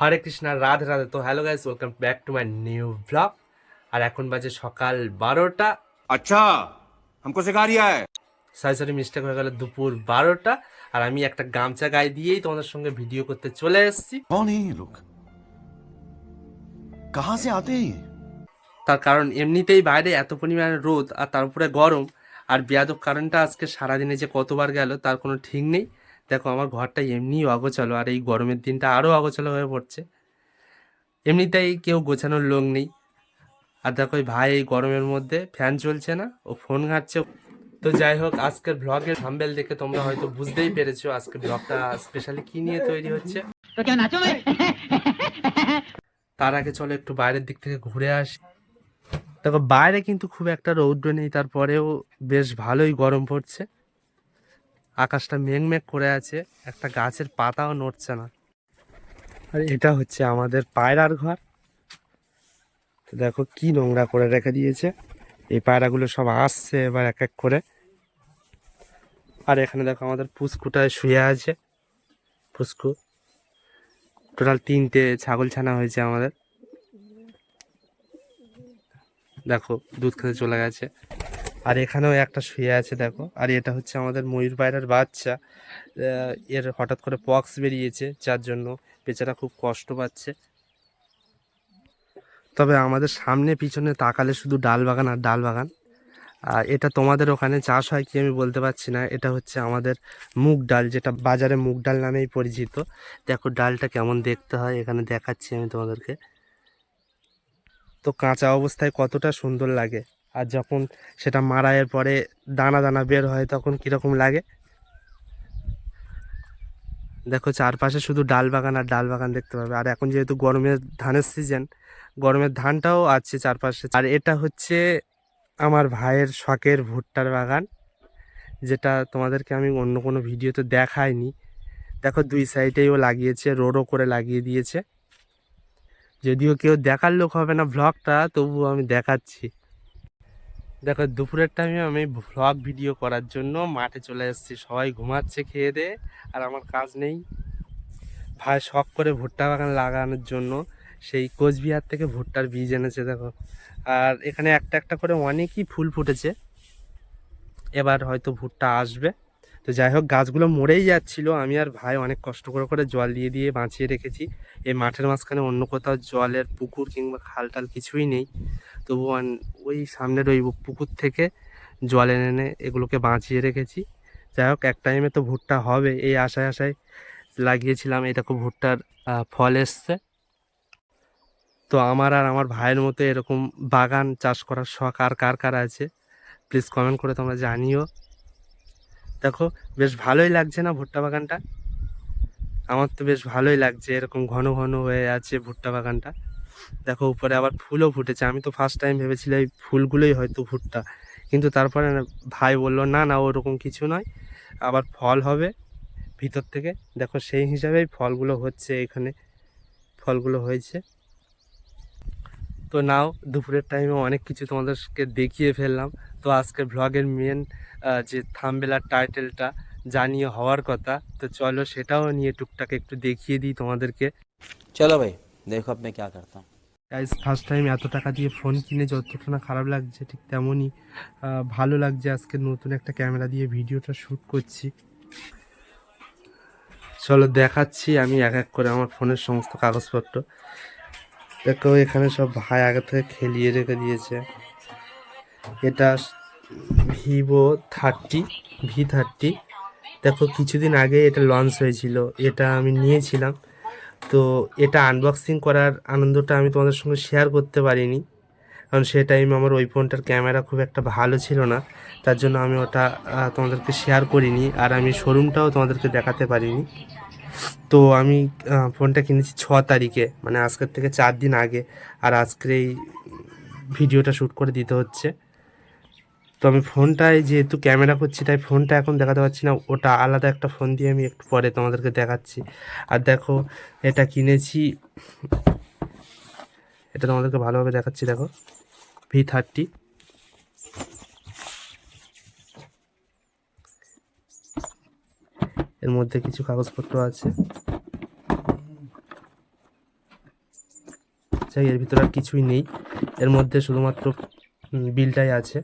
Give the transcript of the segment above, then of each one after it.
হরে কৃষ্ণা রাধে রাধে তো hello guys welcome back to my new blog আর এখন বাজে সকাল বারোটা अच्छा हमको सिखा रिया है সরি সরি মিস্টেক হয়ে গেল দুপুর বারোটা আর আমি একটা গামছা গায়ে দিয়েই তোমাদের সঙ্গে ভিডিও করতে চলে এসেছি कौन है ये लोग कहां से आते हैं ये তার কারণ এমনিতেই বাইরে এত পরিমাণে রোদ আর তার উপরে গরম আর বেয়াদব কারণটা আজকে সারাদিনে যে কতবার গেল তার কোনো ঠিক নেই দেখো আমার ঘরটা এমনিই অগোছালো, আর এই গরমের দিনটা আরও অগোছালো হয়ে পড়ছে। এমনিতেই কেউ গোছানোর লোক নেই। আর দেখো ওই ভাই এই গরমের মধ্যে ফ্যান চলছে না, ও ফোন ঘাঁটছে। তো যাই হোক, আজকের ব্লগের থাম্বেল দেখে তোমরা হয়তো বুঝতেই পেরেছ আজকের ব্লগটা স্পেশালি কি নিয়ে তৈরি হচ্ছে। তার আগে চলো একটু বাইরের দিক থেকে ঘুরে আসি। দেখো বাইরে কিন্তু খুব একটা রৌদ্র নেই, তারপরেও বেশ ভালোই গরম পড়ছে। আকাশটা মেঘ মেঘ করে আছে, একটা গাছের পাতাও নড়ছে না। আর এটা হচ্ছে আমাদের পায়রার ঘর। দেখো কি নোংরা করে রেখে দিয়েছে। এই পায়রাগুলো সব আসছে এবার এক এক করে। আর এখানে দেখো আমাদের পুস্কুটায় শুয়ে আছে। পুস্কু টোটাল তিনটে ছাগল ছানা হয়েছে আমাদের। দেখো দুধ খেতে চলে গেছে। আর এখানেও একটা শুয়ে আছে, দেখো। আর এটা হচ্ছে আমাদের ময়ূর পায়রার বাচ্চা। এর হঠাৎ করে পক্স বেরিয়েছে, যার জন্য বেচারা খুব কষ্ট পাচ্ছে। তবে আমাদের সামনে পিছনে তাকালে শুধু ডাল বাগান আর ডাল বাগান। আর এটা তোমাদের ওখানে চাষ হয় কি আমি বলতে পারছি না। এটা হচ্ছে আমাদের মুগ ডাল, যেটা বাজারে মুগ ডাল নামেই পরিচিত। দেখো ডালটা কেমন দেখতে হয়, এখানে দেখাচ্ছি আমি তোমাদেরকে। তো কাঁচা অবস্থায় কতটা সুন্দর লাগে। আর যখন সেটা মারাইয়ের পরে দানা দানা বের হয়, তখন কীরকম লাগে? দেখো চারপাশে শুধু ডাল বাগান আর ডাল বাগান দেখতে পাবে। আর এখন যেহেতু গরমের ধানের সিজন গরমের ধানটাও আছে চারপাশে। আর এটা হচ্ছে আমার ভাইয়ের শখের ভুট্টার বাগান, যেটা তোমাদেরকে আমি অন্য কোনো ভিডিওতে দেখাইনি। দেখো দুই সাইডেই ও লাগিয়েছে রোডও করে লাগিয়ে দিয়েছে। যদিও কেউ দেখার লোক হবে না ভ্লগটা তবুও আমি দেখাচ্ছি। দেখো, দুপুরের টাইমে আমি ভ্লগ ভিডিও করার জন্য মাঠে চলে এসেছি। সবাই ঘুমাচ্ছে, খেয়ে দিয়ে আর আমার কাজ নেই। ভাই শখ করে ভুট্টা বাগান লাগানোর জন্য সেই কোচবিহার থেকে ভুট্টার বীজ এনেছে, দেখো। আর এখানে একটা একটা করে অনেকই ফুল ফুটেছে। এবার হয়তো ভুট্টা আসবে। তো যাই হোক, গাছগুলো মরেই যাচ্ছিল। আমি আর ভাই অনেক কষ্ট করে করে জল দিয়ে দিয়ে বাঁচিয়ে রেখেছি। এই মাঠের মাঝখানে অন্য কোথাও জলের পুকুর কিংবা খাল টাল কিছুই নেই। তবু ওই সামনের ওই পুকুর থেকে জল এনে এনে এগুলোকে বাঁচিয়ে রেখেছি। যাই হোক, এক টাইমে তো ভুট্টা হবে। এই আশায় আশায় লাগিয়েছিলাম। এই দেখো ভুট্টার ফল এসছে। তো আমার আর আমার ভাইয়ের মতো এরকম বাগান চাষ করার শখ আর কার কার আছে? প্লিজ কমেন্ট করে তোমরা জানিও। দেখো, বেশ ভালোই লাগছে না ভুট্টা বাগানটা? আমার তো বেশ ভালোই লাগছে, এরকম ঘন ঘন হয়ে আছে ভুট্টা বাগানটা। দেখো, উপরে আবার ফুলও ফুটেছে। আমি তো ফার্স্ট টাইম ভেবেছিলাম এই ফুলগুলোই হয়তো ভুট্টা। কিন্তু তারপরে ভাই বলল, না না, ওরকম কিছু নয়। আবার ফল হবে ভিতর থেকে। দেখো, সেই হিসাবেই ফলগুলো হচ্ছে এখানে। ফলগুলো হয়েছে। তো নাও, দুপুরের টাইমে অনেক কিছু তোমাদেরকে দেখিয়ে ফেললাম। তো আজকের ব্লগের মেন যে থামবেলার টাইটেলটা জানিয়ে হওয়ার কথা। তো চলো সেটাও নিয়ে টুকটাক একটু দেখিয়ে দিই তোমাদেরকে। চলো ভাই দেখো আপনি কে করতাম। গাইজ ফার্স্ট টাইম এত টাকা দিয়ে ফোন কিনে যতটা না খারাপ লাগছে ঠিক তেমনই ভালো লাগছে আজকে নতুন একটা ক্যামেরা দিয়ে ভিডিওটা শ্যুট করছি। চলো দেখাচ্ছি আমি এক এক করে আমার ফোনের সমস্ত কাগজপত্র। দেখো এখানে সব ভাই আগে থেকে খেলিয়ে রেখে দিয়েছে। এটা ভিভো থার্টি ভি থার্টি দেখো, কিছুদিন আগে এটা লঞ্চ হয়েছিল, এটা আমি নিয়েছিলাম। তো এটা আনবক্সিং করার আনন্দটা আমি তোমাদের সঙ্গে শেয়ার করতে পারিনি, কারণ সে টাইমে আমার ওই ফোনটার ক্যামেরা খুব একটা ভালো ছিল না। তার জন্য আমি ওটা তোমাদেরকে শেয়ার করিনি, আর আমি শোরুমটাও তোমাদেরকে দেখাতে পারিনি। তো আমি ফোনটা কিনেছি ছ তারিখে মানে আজকের থেকে চার দিন আগে, আর আজকের এই ভিডিওটা শ্যুট করে দিতে হচ্ছে। তো আমি ফোনটায় যেহেতু ক্যামেরা করছি তাই ফোনটা এখন দেখাতে পারছি না। ওটা আলাদা একটা ফোন দিয়ে আমি একটু পরে তোমাদেরকে দেখাচ্ছি। আর দেখো, এটা কিনেছি। এটা তোমাদেরকে ভালোভাবে দেখাচ্ছি, দেখো। ভি থার্টি এর মধ্যে কিছু কাগজপত্র আছে। এর ভিতরে আর কিছুই নেই। এর মধ্যে শুধুমাত্র বিলটাই আছে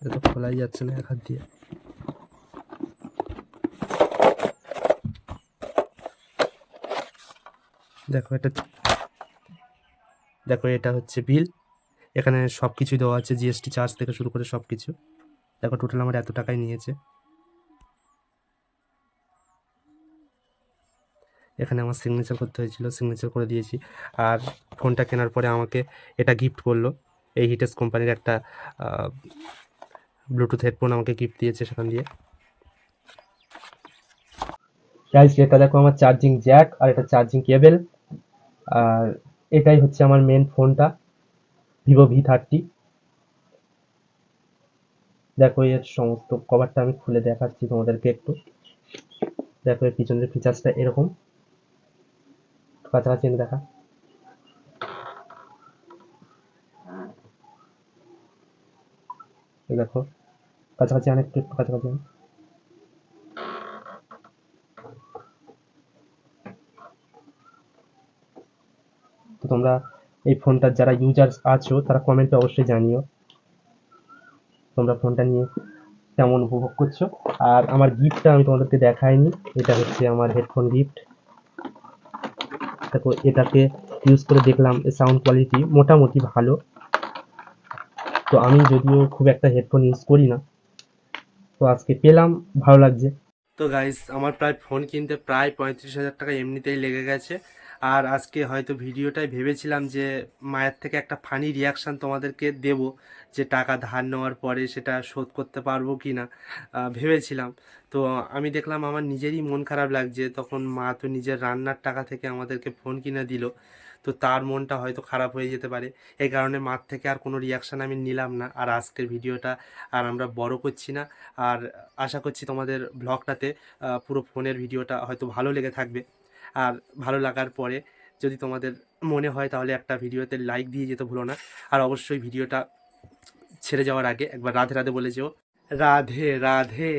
এটা তো খোলাই যাচ্ছে না এক হাত দিয়ে। দেখো এটা দেখো এটা হচ্ছে বিল। এখানে সব কিছু দেওয়া আছে জিএসটি চার্জ থেকে শুরু করে সব কিছু দেখো টোটাল আমার এত টাকাই নিয়েছে। এখানে আমার সিগনেচার করতে হয়েছিল সিগনেচার করে দিয়েছি। আর ফোনটা কেনার পরে আমাকে এটা গিফট করল। এই হিটেস কোম্পানির একটা ব্লুটুথ হেডফোন আমাকে গিফট দিয়েছে সেখান দিয়ে। গাইস এটা দেখো আমার চার্জিং জ্যাক আর এটা চার্জিং কেবল আর এটাই হচ্ছে আমার মেন ফোনটা ভিভো ভি থার্টি দেখো এর সমস্ত কভারটা আমি খুলে দেখাচ্ছি তোমাদেরকে একটু। দেখো এর পিছনের ফিচার্সটা এরকম। কাছাকাছি এনে দেখা। দেখো। কাছাকাছি অনেক একটু কাছাকাছি। তো তোমরা এই ফোনটার যারা ইউজার আছো, তারা কমেন্টে অবশ্যই জানিও। তোমরা ফোনটা নিয়ে কেমন উপভোগ করছ। আর আমার গিফটটা আমি তোমাদেরকে দেখাইনি, এটা হচ্ছে আমার হেডফোন গিফট দেখো, এটাকে ইউজ করে দেখলাম সাউন্ড কোয়ালিটি মোটামুটি ভালো। তো আমি যদিও খুব একটা হেডফোন ইউজ করি না তো আজকে পেলাম, ভালো লাগছে। তো গাইস আমার প্রায় ফোন কিনতে প্রায় পঁয়ত্রিশ হাজার টাকা এমনিতেই লেগে গেছে। আর আজকে হয়তো ভিডিওটাই ভেবেছিলাম যে মায়ের থেকে একটা ফানি রিয়াকশান তোমাদেরকে দেব, যে টাকা ধার নেওয়ার পরে সেটা শোধ করতে পারব কি না ভেবেছিলাম। তো আমি দেখলাম আমার নিজেরই মন খারাপ লাগছে, তখন মা তো নিজের রান্নার টাকা থেকে আমাদেরকে ফোন কিনে দিল। তো তার মনটা হয়তো খারাপ হয়ে যেতে পারে। এই কারণে মার থেকে আর কোনো রিয়াকশান আমি নিলাম না। আর আজকের ভিডিওটা আর আমরা বড় করছি না। আর আশা করছি তোমাদের ব্লগটাতে পুরো ফোনের ভিডিওটা হয়তো ভালো লেগে থাকবে। আর ভালো লাগার পরে যদি তোমাদের মনে হয় তাহলে একটা ভিডিওতে লাইক দিয়ে যেতে ভুলো না। আর অবশ্যই ভিডিওটা ছেড়ে যাওয়ার আগে একবার রাধে রাধে বলে যেও। রাধে রাধে।